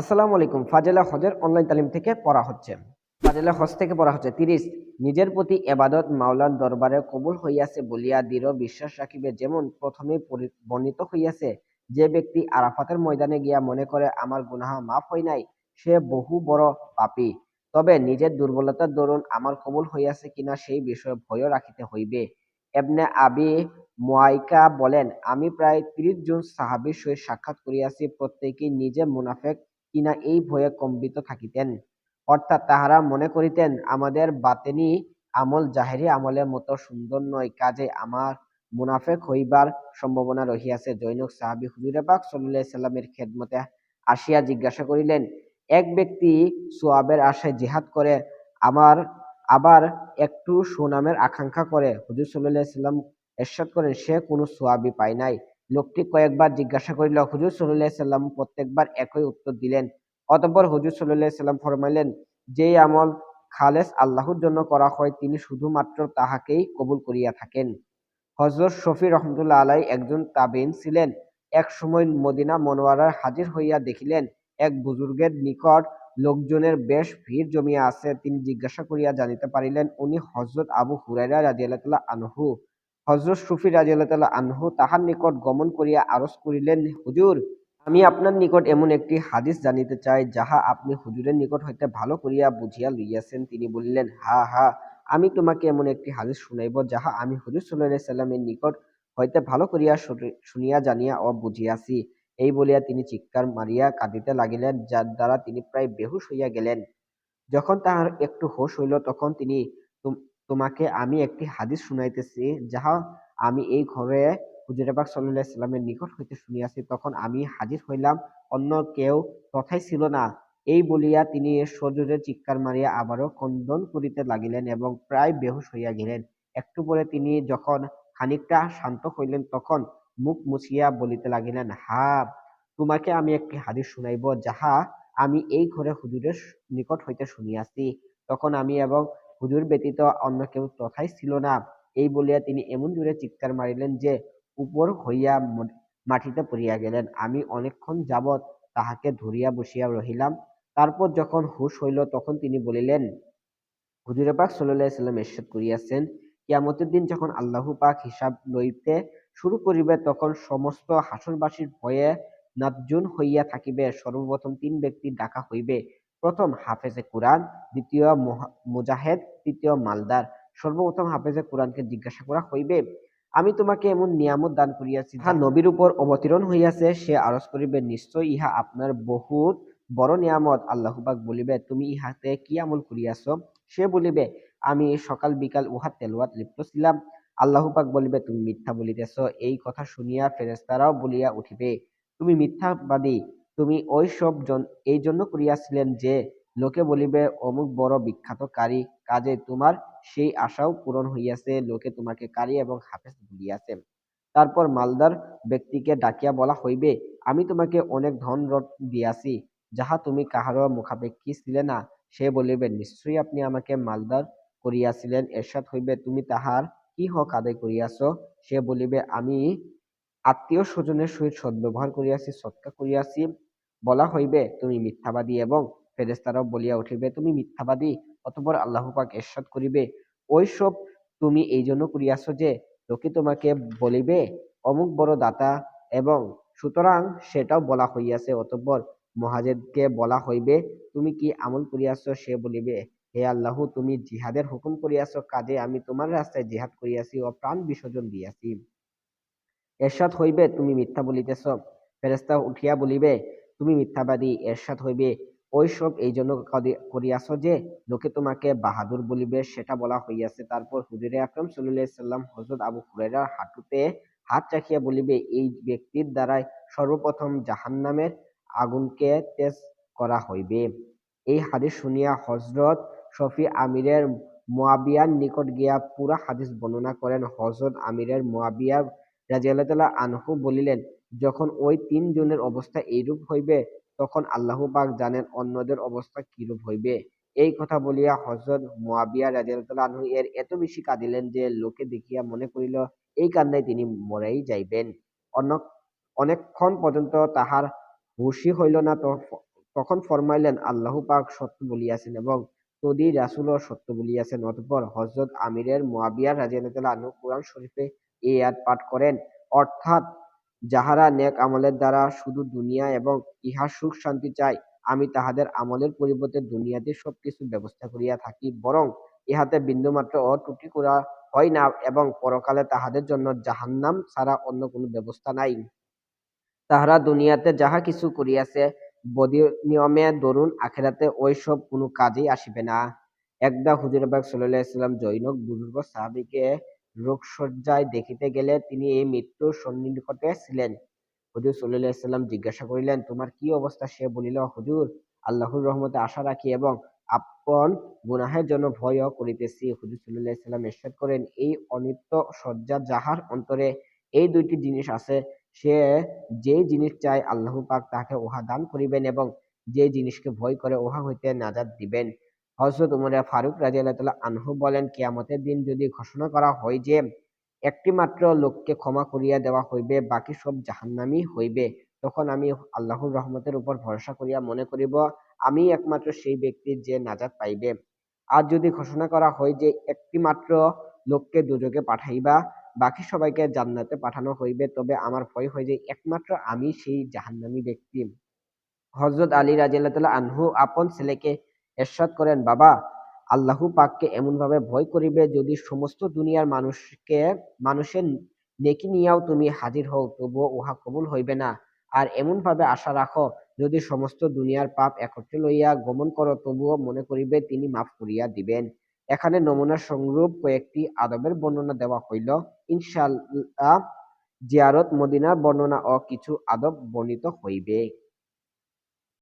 আসসালামু আলাইকুম, ফাজেলা হজের অনলাইন তালিম থেকে পড়া হচ্ছে। ফাজেলা হজ থেকে পড়া হচ্ছে। তিরিশ, নিজের প্রতি এবাদত মাওলার দরবারে কবুল হইয়াছে বলিয়া দৃঢ় বিশ্বাস রাখিবে। যেমন প্রথমে বর্ণিত হইয়াছে, যে ব্যক্তি আরাফাতের ময়দানে গিয়া মনে করে, আমার গুনাহ মাফ হয় নাই, সে বহু বড় পাপী। তবে নিজের দুর্বলতার দরুন আমার কবুল হইয়াছে কিনা সেই বিষয়ে ভয়ও রাখিতে হইবে। এবনে আবি মুয়াইকা বলেন, আমি প্রায় ত্রিশ জন সাহাবীর সহিত সাক্ষাৎ করিয়াছি। প্রত্যেকেই নিজে মুনাফেক কিনা এই ভয়ে কম্পিত থাকিতেন। অর্থাৎ তাহারা মনে করিতেন, আমাদের বাতেনি আমল জাহেরি আমলের মতো সুন্দর নয়, কাজে আমার মুনাফেক হইবার সম্ভাবনা রহিয়াছে। জৈনক সাহাবি হুজুরে আলাইহি সাল্লামের খেদমতে আসিয়া জিজ্ঞাসা করিলেন, এক ব্যক্তি সোয়াবের আশায় জিহাদ করে, আমার আবার একটু সুনামের আকাঙ্ক্ষা করে? হুজুর আলাইহি সাল্লাম এরশাদ করেন, সে কোনো সোয়াবই পায় নাই। লোকটি কয়েকবার জিজ্ঞাসা করিল, হুজুর আলাইহি সাল্লাম প্রত্যেকবার একই উত্তর দিলেন। অতঃপর হুজুর আলাইহি সাল্লাম ফরমাইলেন, যেই আমল খালেস আল্লাহর জন্য করা হয়, তিনি শুধুমাত্র তাহাকেই কবুল করিয়া থাকেন। হযরত শফি রহমতুল্লাহ আলাই একজন তাবিন ছিলেন। এক সময় মদিনা মনোয়ারায় হাজির হইয়া দেখিলেন, এক বুজুর্গের নিকট লোকজনের বেশ ভিড় জমিয়া আছে। তিনি জিজ্ঞাসা করিয়া জানিতে পারিলেন, উনি হযরত আবু হুরায়রা রাদিয়াল্লাহু তাআলা আনহু। হযরত সুফি রাদিয়াল্লাহু তাআলা আনহু তাহার নিকট গমন করিয়া আরজ করিলেন, হুজুর, আমি আপনার নিকট এমন একটি হাদিস জানিতে চাই, যাহা আপনি হুজুরের নিকট হইতে ভালো করিয়া বুঝিয়া লইয়াছেন। তিনি বলিলেন, হা হা, আমি তোমাকে এমন একটি হাদিস শুনাইব, যাহা আমি হুজুর আলাইহি সাল্লামের নিকট হইতে ভালো করিয়া শুনি- শুনিয়া জানিয়া ও বুঝিয়াছি। এই বলিয়া তিনি চিৎকার মারিয়া কাঁদিতে লাগিলেন, যার দ্বারা তিনি প্রায় বেহুশ হইয়া গেলেন। যখন তাহার একটু হোশ হইল, তখন তিনি তোমাকে আমি একটি হাদিস শুনাইতেছি, যাহা আমি এই ঘরে হুজুরে পাক সাল্লাল্লাহু আলাইহি সাল্লামের নিকট হইতে শুনিয়াছি। তখন আমি হাজির হইলাম, অন্য কেউ তথায় ছিল না। এই বলিয়া তিনি সজোরে চিৎকার মারিয়া আবারও ক্রন্দন করিতে লাগিলেন এবং প্রায় বেহুশ হইয়া গেলেন। একটু পরে তিনি যখন খানিকটা শান্ত হইলেন, তখন মুখ মুছিয়া বলিতে লাগিলেন, হা, তোমাকে আমি একটি হাদিস শুনাইব, যাহা আমি এই ঘরে হুজুরের নিকট হইতে শুনিয়াছি। তখন আমি এবং হুজুর ব্যতীত অন্য কেউ তথায় ছিল না। এই বলিয়া তিনি এমন জোরে চিৎকার মারিলেন যে, উপর হইয়া মাটিতে পড়িয়া গেলেন। আমি অনেকক্ষণ যাবৎ তাহাকে ধরিয়া বসিয়া রহিলাম। তারপর যখন হুঁশ হইল, তখন তিনি বলিলেন, হুজুরে পাক আলাইহি সাল্লাম ইরশাদ করিয়াছেন। কিয়ামতের দিন যখন আল্লাহ পাক হিসাব লইতে শুরু করিবে, তখন সমস্ত হাসরবাসীর ভয়ে নাজ্জুন হইয়া থাকিবে। সর্বপ্রথম তিন ব্যক্তি ডাকা হইবে। প্রথম হাফেজে কোরআন, দ্বিতীয় মুজাহেদ, তৃতীয় মালদার। সর্বপ্রথম হাফেজে কোরআনকে জিজ্ঞাসা করা হইবে, আমি তোমাকে এমন নিয়ামত দান করিয়াছি যাহা নবীর উপর অবতীর্ণ হইয়াছে, সে আরজ করিবে, নিশ্চয় ইহা আপনার বহুত বড় নিয়ামত। আল্লাহ পাক বলিবে, তুমি ইহাতে কি আমল করিয়াছ? সে বলিবে, আমি সকাল বিকাল উহা তেলাওয়াত লিপ্ত ছিলাম আল্লাহ পাক বলিবে, তুমি মিথ্যা বলিতেছ। এই কথা শুনিয়া ফেরেশতারাও বলিয়া উঠিবে, তুমি মিথ্যাবাদী তুমি ওই সব এই জন্য করিয়াছিলেন যে, লোকে বলিবে, অমুক বড় বিখ্যাত কারি কাজে তোমার সেই আশাও পূরণ হইয়াছে। লোকে তোমাকে কারি এবং হাফেজ বলিয়াছে। তারপর মালদার ব্যক্তিকে ডাকিয়া বলা হইবে, আমি তোমাকে অনেক ধন রট দিয়াছি, যাহা তুমি কাহারও মুখাপেক্ষী ছিলে না সে বলিবে, নিশ্চয়ই আপনি আমাকে মালদার করিয়াছিলেন। এরশাদ হইবে, তুমি তাহার কি হক আদায় করিয়াছ সে বলিবে, আমি আত্মীয় স্বজনের সহিত সদ্ব্যবহার করিয়াছি, সৎকার করিয়াছি। বলা হইবে, তুমি মিথ্যাবাদী এবং ফেরেশতারাও বলিয়া উঠিবে, তুমি মিথ্যাবাদী, অতঃপর আল্লাহ পাক এরশাদ করিবে। ওইসব তুমি এই জন্য করিয়াছ যে, লোকে তোমাকে বলিবে, অমুক বড় দাতা এবং সুতরাং সেটাও বলা হইয়াছে, অতঃপর মহাজেদকে বলা হইবে, তুমি কি আমল করিয়াছ? সে বলিবে, হে আল্লাহ, তুমি জিহাদের হুকুম করিয়াছ, কাজে আমি তোমার রাস্তায় জিহাদ করিয়াছি ও প্রাণ বিসর্জন দিয়াছি। এরশাদ হইবে, তুমি মিথ্যা বলিতেছ। ফেরেশতা উঠিয়া বলিবে তুমি মিথ্যাবাদী, এরশাদ হইবে। ওইসব এই জন্য করিয়াছ যে, লোকে তোমাকে বাহাদুর বলিবে, সেটা বলা হইয়াছে। তারপর হুজুরে আকরাম সাল্লাম হযরত আবু হুরায়রার হাঁটুতে হাত রাখিয়া বলিবে, এই ব্যক্তির দ্বারাই সর্বপ্রথম জাহান্নামের আগুনকে তেজ করা হইবে। এই হাদিস শুনিয়া হযরত শফি আমিরের মুয়াবিয়ার নিকট গিয়া পুরা হাদিস বর্ণনা করেন। হযরত আমিরের মুয়াবিয়া তাআলা আনহু বলিলেন যখন ওই তিন জনের অবস্থা এইরূপ হইবে, তখন আল্লাহ পাক জানেন অন্যদের অবস্থা কিরূপ হইবে। এই কথা বলিয়া হযরত মুয়াবিয়া রাদিয়াল্লাহু আনহু এর এত বেশি কাঁদিলেন যে লোকে দেখিয়া মনে করিল, এই কান্নায় তিনি মরেই যাইবেন। অন্য, অনেকক্ষণ পর্যন্ত তাহার হুঁশই হইল না তখন ফরমাইলেন, আল্লাহ পাক সত্য বলিয়াছেন এবং তদি রাসূলও সত্য বলিয়াছেন। অতঃপর হযরত আমিরের মুয়াবিয়া রাদিয়াল্লাহু আনহু কুরআন শরীফে এই আয়াত পাঠ করেন। অর্থাৎ যাহারা নেক আমলের দ্বারা শুধু দুনিয়া এবং ইহার সুখ শান্তি চায়, আমি তাহাদের আমলের পরিবর্তে দুনিয়াতে সবকিছু ব্যবস্থা করিয়া থাকি, বরং ইহাতে বিন্দুমাত্র ও ত্রুটি করা হয় না এবং পরকালে তাহাদের জন্য জাহান্নাম ছাড়া অন্য কোনো ব্যবস্থা নাই। তাহারা দুনিয়াতে যাহা কিছু করিয়াছে, বদিনিয়মে দরুন আখেরাতে ওই সব কোনো কাজেই আসিবে না। একদা হুজুর বাগ সাল্লাহ ইসলাম জৈনক বুজুর্গ সাহাবিকে রোগশয্যায় দেখিতে গেলে তিনি এই মৃত্যুর সন্নিকটে ছিলেন। হুজুর সাল্লাহ ইসলাম জিজ্ঞাসা করিলেন, তোমার কি অবস্থা? সে বলিল, হুজুর, আল্লাহর রহমতে আশা রাখি এবং আপন গুনাহের জন্য ভয়ও করিতেছি। হুজুর সাল্লাহ এরশাদ করেন, এই অনিত্য শয্যা যাহার অন্তরে এই দুইটি জিনিস আছে, সে যে জিনিস চায় আল্লাহ পাক তাহাকে উহা দান করিবেন এবং যে জিনিসকে ভয় করে উহা হইতে নাজাদ দিবেন। হজরত উমরে ফারুক রাজি আল্লাহ আনহু বলেন, কেয়ামতের দিন যদি ঘোষণা করা হয় যে একটি মাত্র লোককে ক্ষমা করিয়া দেওয়া হইবে, বাকি সব জাহান্নামি হইবে, তখন আমি আল্লাহর রহমতের উপর ভরসা করিয়া মনে করিব, আমি একমাত্র সেই ব্যক্তি যে নাজাত পাইবে। আর যদি ঘোষণা করা হয় যে একটি মাত্র লোককে দুযোগে পাঠাইবা, বাকি সবাইকে জান্নাতে পাঠানো হইবে, তবে আমার ভয় হয় যে একমাত্র আমি সেই জাহান্নামী ব্যক্তি। হজরত আলী রাজিয়াল্লাহ আনহু আপন ছেলেকে এরশাদ করেন, বাবা, আল্লাহু পাককে এমনভাবে ভয় করিবে যদি সমস্ত দুনিয়ার মানুষকে, মানুষের নেকি নিয়াও তুমি হাজির হও, তবুও উহা কবুল হইবে না। আর এমনভাবে আশা রাখো, যদি সমস্ত দুনিয়ার পাপ একত্রে লইয়া গমন করো, তবুও মনে করিবে তিনি মাফ করিয়া দিবেন। এখানে নমুনা সংরূপ কয়েকটি আদবের বর্ণনা দেওয়া হইল। ইনশাল্লাহ জিয়ারত মদিনার বর্ণনা ও কিছু আদব বর্ণিত হইবে।